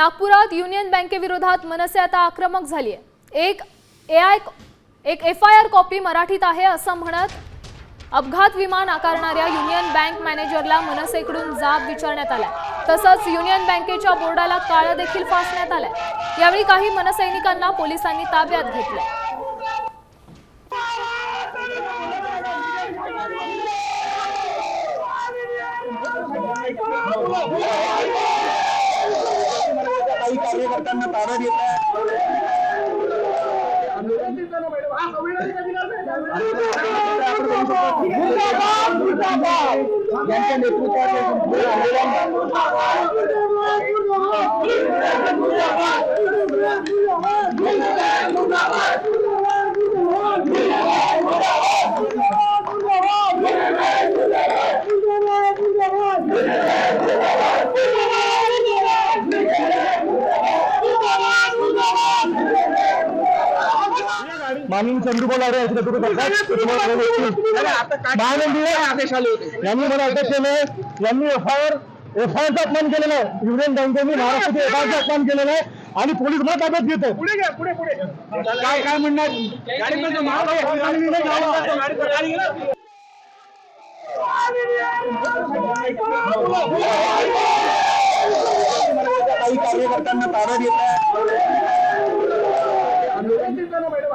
नागपुरात युनियन बँकेविरोधात मनसे आता आक्रमक झाली आहे एक ए आय एक एफ आय आर कॉपी मराठीत आहे असं म्हणत अपघात विमा नाकारणाऱ्या युनियन बँक मॅनेजरला मनसेकडून जाब विचारण्यात आलाय. तसंच युनियन बँकेच्या बोर्डाला काळं देखील फासण्यात आलाय. यावेळी काही मनसैनिकांना पोलिसांनी ताब्यात घेतलंय. काही कार्यकर्त्यांना तारा देत यांच्या नेतृत्वात माननीय चंद्रबाबू नायडू यांचे नेतृत्व करतात महानंदी आदेश आले होते? यांनी मला अध्यक्ष केलं. यांनी F I R F I आरचा अपमान केलेला आहे. युनियन बँकेने महाराष्ट्राचे एफ आय आरचा अपमान केलेला आहे. आणि पोलीस मला ताब्यात घेत आहे पुढे घ्या पुढे पुढे. काय काय म्हणणार? काही कार्यकर्त्यांना तारा देत आहे.